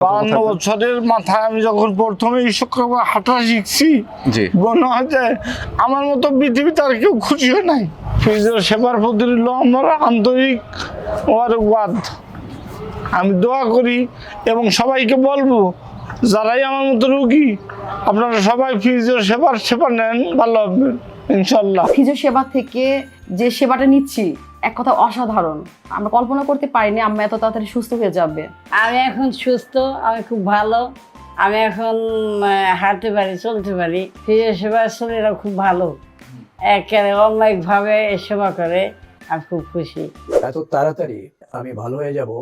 বান্ন বছরের মাথায় আমি যখন প্রথমে ঈশ্বর হাঁটা শিখছি জি। মনে হয় যে আমার মতো পৃথিবীতে আর কেউ খুশিও নাই। ফিজিও সেবার প্রতি আমার আন্তরিক ওয়াদ আমি দোয়া করি এবং সবাইকে বলব যারাই আমার মতো রুগী আপনারা সবাই ফিজিও সেবার সেবা নেন ভালো হবে ইনশাল্লাহ। ফিজিও সেবা থেকে যে সেবাটা নিচ্ছি এক কথা অসাধারণ। আমরা কল্পনা করতে পারিনি আম্মা এত তাড়াতাড়ি সুস্থ হয়ে যাবে। আমি এখন সুস্থ আমি খুব ভালো। আমি এখন হাঁটতে পারি চলতে পারি। ফিরে সেবা ছেলেরা খুব ভালো। একেবারে অমায়িকভাবে সেবা করে আমি খুব খুশি। এত তাড়াতাড়ি আমি ভালো হয়ে যাব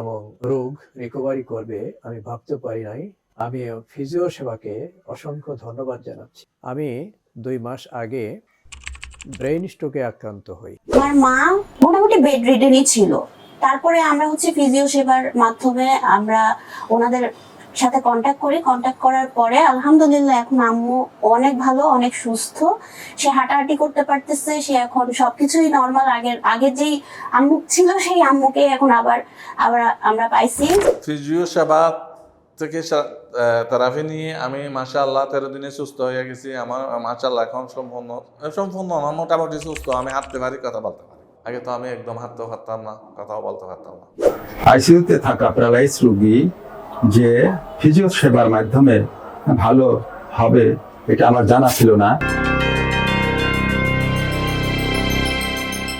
এবং রোগ রিকভারি করবে আমি ভাবতে পারি নাই। আমি ফিজিও সেবাকে অসংখ্য ধন্যবাদ জানাচ্ছি। আমি দুই মাস আগে ব্রেইন স্ট্রোকে আক্রান্ত হই। আমার মা মোটামুটি বেড রিডেনই ছিল। তারপরে আমরা হচ্ছে ফিজিও সেবার মাধ্যমে আমরা ওনাদের সাথে কন্ট্যাক্ট করি। কন্ট্যাক্ট করার পরে আলহামদুলিল্লাহ এখন আম্মু অনেক ভালো অনেক সুস্থ। সে হাঁটাহাঁটি করতে পারতেছে সে এখন সবকিছুই নর্মাল আগের আগে যেই আম্মু ছিল সেই আম্মুকে এখন আবার আবার আমরা পাইছি। ফিজিও সেবা থেকে তারাফি নিয়ে আমি মাসা আল্লাহ তেরো দিনে সুস্থ হয়ে গেছি। আমার মাসা আল্লাহ এখন সম্পূর্ণ সম্পূর্ণ আমার মোটামুটি সুস্থ। আমি হাঁটতে পারি, কথা বলতে পারি। আগে তো আমি একদম হাঁটতেও পারতাম না, কথাও বলতে পারতাম না। আইসিইউতে থাকা প্যারালাইস রোগী যে ফিজিও সেবার মাধ্যমে ভালো হবে, এটা আমার জানা ছিল না।